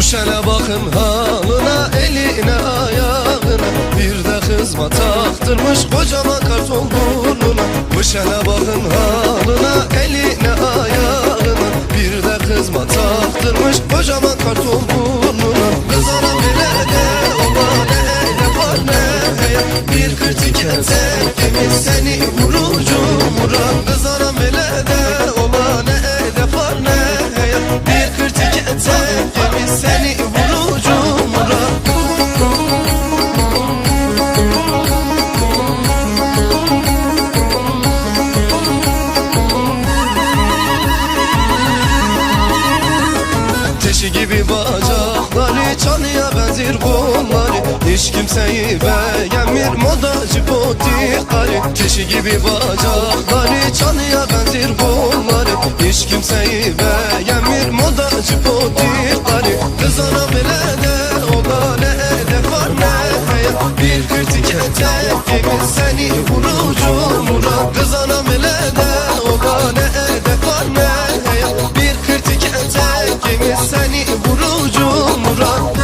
Bu şene bakın halına eline ayağına. Bir de kızma taktırmış kocaman karton burnuna. Bu şene bakın halına Kızma taktırmış kocaman karton burnuna Kız ana bile de ola ne yapar ne? Bir kritik etek gibi seni vurucu Teşi gibi bacakları çalıya benzer kolları. Hiç kimseyi beğenmir modacı potikari Teşi gibi bacakları çalıya benzer kolları. Hiç kimseyi beğenmir modacı potikari Kız ana bile de ola ne de var ne Bir kritik etek gibi seni vurucu Hold on.